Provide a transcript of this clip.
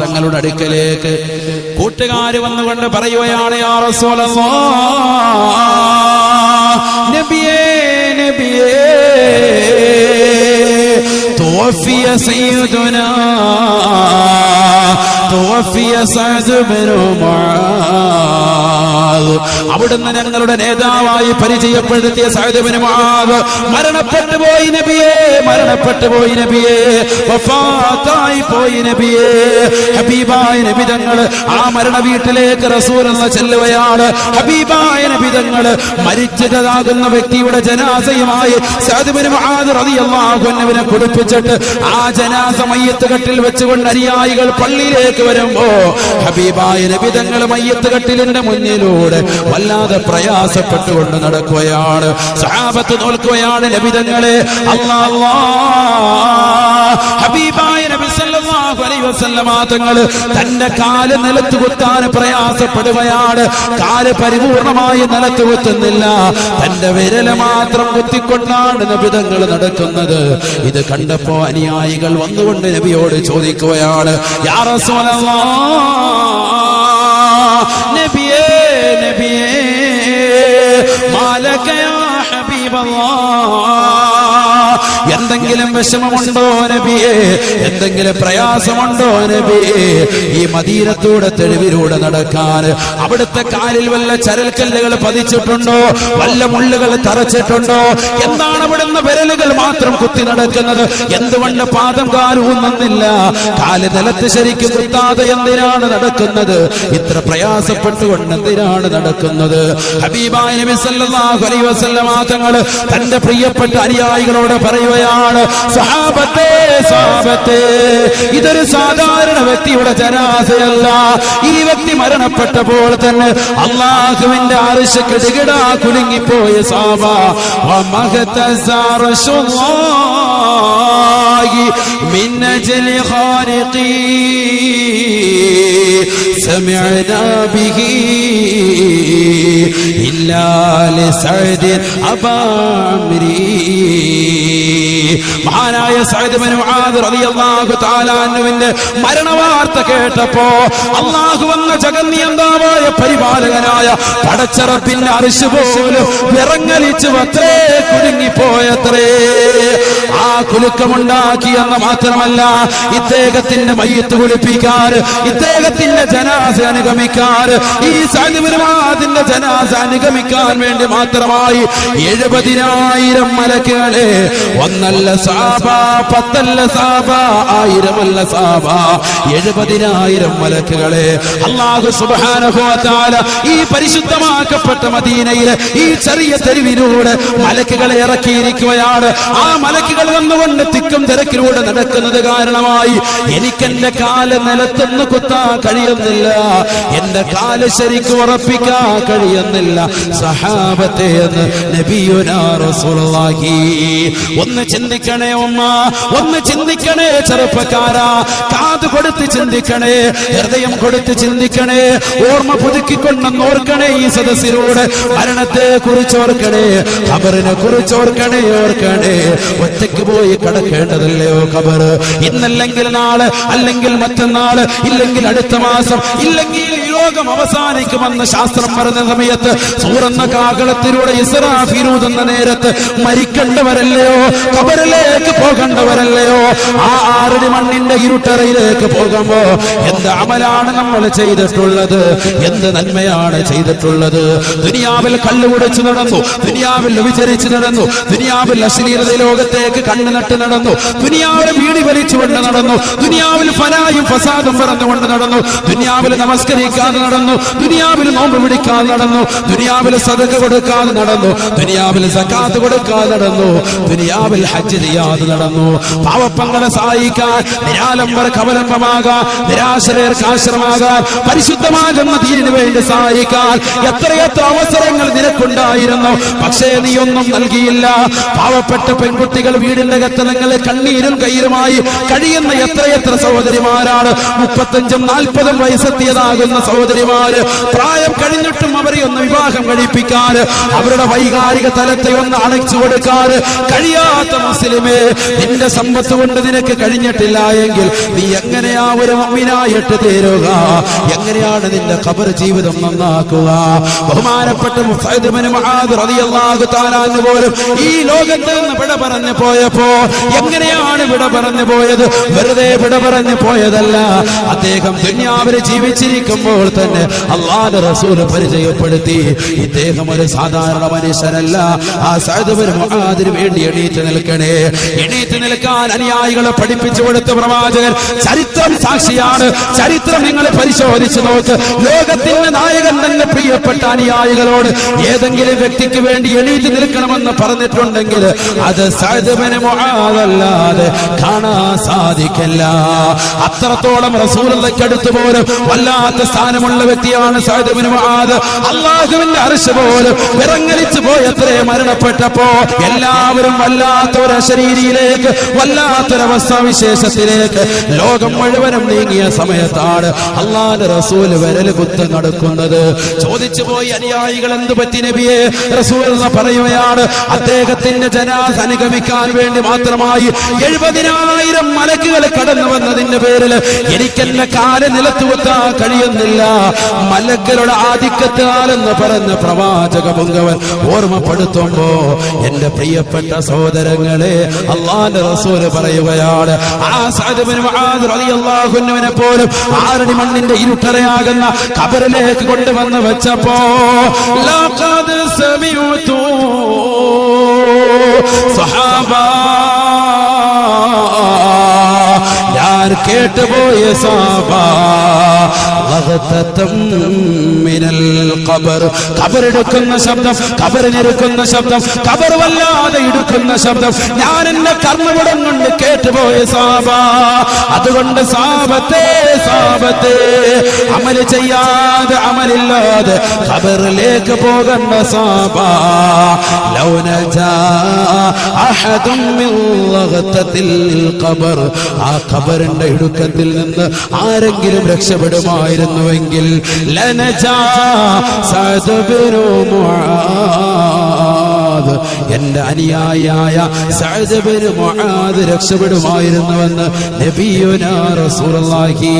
തങ്ങളുടെ അടുക്കലേക്ക് കൂട്ടുകാര് വന്നുകൊണ്ട് പറയുകയാണ് നബിയേ നബിയേ തോഫിയ توفي سعد بن معاذ അവിടുന്ന് ഞങ്ങളുടെ നേതാവായി പരിചയപ്പെടുത്തിയ സഹദേവന് മരണപ്പെട്ടു പോയി നബിയെ മരണപ്പെട്ടു പോയി നബിയെ വഫാത്തായി പോയി നബിയെ ഹബീബായ നബിതങ്ങൾ ആ മരണ വീട്ടിലേക്ക് റസൂൽ എന്ന ചെല്ലുകയാണ് ഹബീബായ നബിതങ്ങൾ മരിച്ചതാകുന്ന വ്യക്തിയുടെ ജനാസയുമായി സഹദേവന് റളിയല്ലാഹുവിനെ കുടിപ്പിച്ചിട്ട് ആ ജനാസ മയ്യത്ത് കട്ടിൽ വെച്ചുകൊണ്ട് അനുയായികൾ പള്ളിയിലേക്ക് വരുമ്പോ ഹബീബായ നബിതങ്ങൾ മയ്യത്ത് കട്ടിലിന്റെ മുന്നിലൂടെ വല്ലാതെ പ്രയാസപ്പെട്ടുകൊണ്ട് നടക്കുകയാണ് സഹാബത്ത് നോൽക്കുകയാണ് നബിതങ്ങളെ അള്ളാ. ഹബീബായ നബി തങ്ങൾ തന്റെ കാൽ നിലത്ത് കുത്താൻ പ്രയാസപ്പെടുകയാണ്. കാൽ പരിപൂർണമായി നിലത്ത് കുത്തുന്നില്ല. തന്റെ വിരൽ മാത്രം കുത്തിക്കൊണ്ടാണ് നബിതങ്ങൾ നടക്കുന്നത്. ഇത് കണ്ടപ്പോ അനുയായികൾ വന്നുകൊണ്ട് നബിയോട് ചോദിക്കുകയാണ് നബിയേ നബിയേ മാലക യാ ഹബീബല്ലാഹ്. എന്തെങ്കിലും വിഷമമുണ്ടോ നബിയെ? എന്തെങ്കിലും പ്രയാസമുണ്ടോ നബിയെ? ഈ മദീനത്തൂടെ തെളിവിലൂടെ നടക്കാൻ അവിടുത്തെ കാലിൽ വല്ല ചരൽക്കല്ലുകൾ പതിച്ചിട്ടുണ്ടോ? വല്ല മുള്ളുകൾ തറച്ചിട്ടുണ്ടോ? എന്താണ് അവിടുന്ന് വിരലുകൾ മാത്രം കുത്തി നടക്കുന്നത്? എന്തുകൊണ്ട് പാദം കാലൂന്നുന്നില്ല കാൽ നിലത്ത് ശരിക്കും കുത്താതെ എന്തിനാണ് നടക്കുന്നത്? ഇത്ര പ്രയാസപ്പെട്ടുകൊണ്ട് എന്തിനാണ് നടക്കുന്നത്? ഹബീബായ നബി സല്ലല്ലാഹു അലൈഹി വസല്ലം തങ്ങൾ തന്റെ പ്രിയപ്പെട്ട അനുയായികളോട് പറയുകയാണ് സഹാബത്തെ സഹാബത്തെ ഇതൊരു സാധാരണ വ്യക്തിയുടെ ജനാസയല്ല ഈ വ്യക്തി മരണപ്പെട്ടപ്പോൾ തന്നെ അള്ളാഹുവിന്റെ ആവശ്യ കിടുകിടാ കുലുങ്ങിപ്പോയ സാബ من أجل خالقي سمعنا به ബിലാൽ സഅദ് അബാമരി മഹാനായ സഅദ് ബിൻ മുആദ് റളിയല്ലാഹു തആല അൻഹുവിന്റെ മരണവാർത്ത കേട്ടപ്പോൾ അല്ലാഹു വന്ന ജഗന്നിയന്താവായ പരിപാലകനായ പടച്ചറപ്പിന്റെ അർശ് പോലും വിറങ്ങലിച്ചു അത്രേ കുടുങ്ങിപ്പോയത്രേ ആ കുലുക്കമുണ്ടാക്കി എന്ന് മാത്രമല്ല ഇദ്ദേഹത്തിന്റെ മയ്യത്ത് കുളിപ്പിക്കാൻ ഇദ്ദേഹത്തിന്റെ ജനാസ അനുഗമിക്കാൻ ഈ സാധുപരമാതിന്റെ ജനാസ അനുഗമി അനുഗമിക്കാൻ വേണ്ടി മാത്രമായി എഴുപതിനായിരം മലക്കുകളെ. ഒന്നല്ല സാബ പത്തല്ല സാബ ആയിരമല്ല സാബ എഴുപതിനായിരം മലക്കുകളെ. അള്ളാഹു വ ഈ പരിശുദ്ധമാക്കപ്പെട്ട മദീനയിലെ ഈ ചെറിയ തെരുവിലൂടെ മലക്കുകളെ ഇറക്കിയിരിക്കുകയാണ്. ആ മലക്കുകൾ വന്നുകൊണ്ട് തിക്കും തിരക്കിലൂടെ നടക്കുന്നത് കാരണമായി എനിക്കെന്റെ കാൽ നിലത്തൊന്ന് കുത്താൻ കഴിയുന്നില്ല. എന്റെ കാൽ ശരിക്കും ഉറപ്പിക്കാൻ കഴിയുന്നില്ല. സഹാബത്തെ എന്ന് നബിയുനാ റസൂലുള്ളാഹി. ഒന്ന് ചിന്തിക്കണേ ഉമ്മ ഒന്ന് ചിന്തിക്കണേ ചെറുപ്പക്കാരാ. കാത് കൊടുത്ത് ചിന്തിക്കണേ ഹൃദയം കൊടുത്ത് ചിന്തിക്കണേ ഓർമ്മ പുതുക്കിക്കൊണ്ടെന്ന് ഓർക്കണേ ഈ സദസ്സിലൂടെ. മരണത്തെ കുറിച്ച് ഓർക്കണേ ഖബറിനെ കുറിച്ച് ഓർക്കണേ ഓർക്കണേ. ഒറ്റയ്ക്ക് പോയി കിടക്കേണ്ടതല്ലയോ ഖബർ? ഇന്നല്ലെങ്കിൽ നാളെ അല്ലെങ്കിൽ മറ്റന്നാൾ ഇല്ലെങ്കിൽ അടുത്ത മാസം ഇല്ലെങ്കിൽ ലോകം അവസാനിക്കുമെന്ന് ശാസ്ത്രം പറഞ്ഞ സമയത്ത് സൂറന്ന കാകളത്തിലൂടെ ഇസ്രാഫിരൂതെന്ന നേരത്ത് മരിക്കേണ്ടവരല്ലയോ? കബറിലേക്ക് പോകേണ്ടവരല്ലയോ? ആ ആറടി മണ്ണിന്റെ ഇരുട്ടറയിലേക്ക് പോകുമ്പോ എന്ത് അമലാണ് നമ്മൾ ചെയ്തിട്ടുള്ളത്? എന്ത് നന്മയാണ് ചെയ്തിട്ടുള്ളത്? ദുനിയാവിൽ കള്ളുകുടിച്ചു നടന്നു ദുനിയാവിൽ വിചരിച്ചു നടന്നു ദുനിയാവിൽ അശ്ലീലത ലോകത്തേക്ക് കണ്ണു നട്ട് നടന്നു ദുനിയാവിൽ വീടി വലിച്ചുകൊണ്ട് നടന്നു ദുനിയാവിൽ ഫലായും ഫസാദും പറഞ്ഞുകൊണ്ട് നടന്നു ദുനിയാവിൽ നമസ്കരിക്കാതെ നടന്നു ദുനിയാവിൽ നോമ്പ് പിടിക്കാതെ നടന്നു ദുനിയാവിൽ സദക കൊടുക്കാതെ നടന്നു. ദുനിയാവിൽ സക്കാത്ത് കൊടുക്കാതെ നടന്നു. ദുനിയാവിൽ ഹജ്ജ് ചെയ്യാതെ നടന്നു. പാവപ്പങ്ങളെ സഹായിക്കാൻ നിരാലംബർക്ക് അവലംബമാകാൻ നിരാശ്രയർക്ക് ആശ്രമാകാൻ പരിശുദ്ധമാകുന്ന തീരിനു വേണ്ടി സഹായിക്കാൻ എത്രയെത്ര അവസരങ്ങൾ നിനക്കുണ്ടായിരുന്നു. പക്ഷേ നീ ഒന്നും നൽകിയില്ല. പാവപ്പെട്ട പെൺകുട്ടികൾ വീടിന്റെ നിങ്ങളെ കണ്ണീരും കയ്യിലുമായി കഴിയുന്ന എത്രയെത്ര സഹോദരിമാരാണ്. മുപ്പത്തഞ്ചും നാൽപ്പതും വയസ്സ് വയസ്സെത്തിയതാകുന്ന സഹോദരിമാര് പ്രായം കഴിഞ്ഞിട്ടും അവരെ ഒന്ന് വിവാഹം കഴിപ്പിക്കാൻ അവരുടെ വൈകാരിക തലത്തെ ഒന്ന് അണച്ചു കൊടുക്കാൻ കഴിയാത്ത മുസ്ലിമേ നിന്റെ സമ്പത്ത് കൊണ്ട് നിനക്ക് കഴിഞ്ഞിട്ടില്ല എങ്കിൽ നീ എങ്ങനെയാ ഒരു മമ്മിനായിട്ട് തീരുക? എങ്ങനെയാണ് നിന്റെ ഖബർ ജീവിതം നന്നാക്കുക? ബഹുമാനപ്പെട്ട പോലും ഈ ലോകത്ത് നിന്ന് വിട പറഞ്ഞു പോയപ്പോ എങ്ങനെയാണ് വിട പറഞ്ഞു പോയത്? വെറുതെ വിട പറഞ്ഞു പോയതല്ല. അദ്ദേഹം ദുനിയാവിൽ ജീവിച്ചിരിക്കുമ്പോൾ തന്നെ അള്ളാന്റെ റസൂൽ പരിചയപ്പെടുത്തി. ഇദ്ദേഹം ഒരു സാധാരണ മനുഷ്യനല്ല. ആ സഅദ് മുഹാദിന് വേണ്ടി എണീറ്റ് നിൽക്കണേ. എണീറ്റ് നിൽക്കാൻ അനുയായികളെ പഠിപ്പിച്ചു കൊടുത്ത പ്രവാചകൻ ചരിത്രം സാക്ഷിയാണ്. ചരിത്രം നിങ്ങൾ പരിശോധിച്ചു നോക്ക്. ലോകത്തിന്റെ നായകൻ തന്നെ പ്രിയപ്പെട്ട അനുയായികളോട് ഏതെങ്കിലും വ്യക്തിക്ക് വേണ്ടി എണീറ്റ് നിൽക്കണമെന്ന് പറഞ്ഞിട്ടുണ്ടെങ്കിൽ അത് സഅദ്ബിന് മുആദല്ലാതെ കാണാൻ സാധിക്കില്ല. അത്രത്തോളം റസൂലുള്ളാഹിക്ക് അടുത്ത് പോലും വല്ലാത്ത സ്ഥാനമുള്ള വ്യക്തിയാണ് സഅദ്ബിന് മുആദ്. അള്ളാഹുവിന്റെ അർശ് പോലും വിറങ്ങലിച്ചു പോയത്രേ മരണപ്പെട്ടപ്പോ എല്ലാവരും വല്ലാത്ത ഒരു അശരീരിയിലേക്ക് വല്ലാത്തൊരവസ്ഥ വിശേഷത്തിലേക്ക്. ലോകം മുഴുവനും നീങ്ങിയ സമയത്താണ് അള്ളാന്റെ റസൂൽ വിരൽ കുത്ത് നടക്കുന്നത്. ചോദിച്ചു പോയി അനുയായികൾ എന്ത് പറ്റി നബിയെ? റസൂൽ എന്ന് പറയുകയാണ് അദ്ദേഹത്തിന്റെ ജനാസ് അനുഗമിക്കാൻ വേണ്ടി മാത്രമായി എഴുപതിനായിരം മലക്കുകൾ കടന്നു വന്നതിന്റെ പേരിൽ എനിക്കെന്നെ കാല നിലത്ത് കുത്താൻ കഴിയുന്നില്ല. മലക്കുകളുടെ ആധിക്യത്താലെന്ന് പറഞ്ഞ പ്രവാചക പൊങ്കവൻ ഓർമ്മപ്പെടുത്തുമ്പോ എന്റെ പ്രിയപ്പെട്ട സഹോദരങ്ങളെ അള്ളാന്റെ റസൂൽ പറയുകയാണ് അൻഹുവിനെ പോലും ആറടി മണ്ണിന്റെ ഇരുട്ടരയാകുന്ന കബറിലേക്ക് കൊണ്ടുവന്ന് വെച്ചപ്പോ സഹാബ കേട്ടുപോയ ഖബറെടുക്കുന്ന ശബ്ദം കബറിനെടുക്കുന്ന ശബ്ദം കബർ വല്ലാതെ എടുക്കുന്ന ശബ്ദം. ഞാൻ എന്റെ കർമ്മപടം കൊണ്ട് കേട്ടുപോയ സാബ അതുകൊണ്ട് സാപത്തെ സാപത്തെ അമൽ ചെയ്യാതെ അമലില്ലാതെ ഖബറിലേക്ക് പോകണ്ട സാബ. ലൗനജാ അഹദും ആ ഖബറിന്റെ ഇടുക്കത്തിൽ നിന്ന് ആരെങ്കിലും രക്ഷപ്പെടുമായിരുന്നുവെങ്കിൽ എന്റെ അനുയായിയായ സഹജപരുമാത് രക്ഷപ്പെടുമായിരുന്നുവെന്ന് നബിയുനാ റസൂലുള്ളാഹി.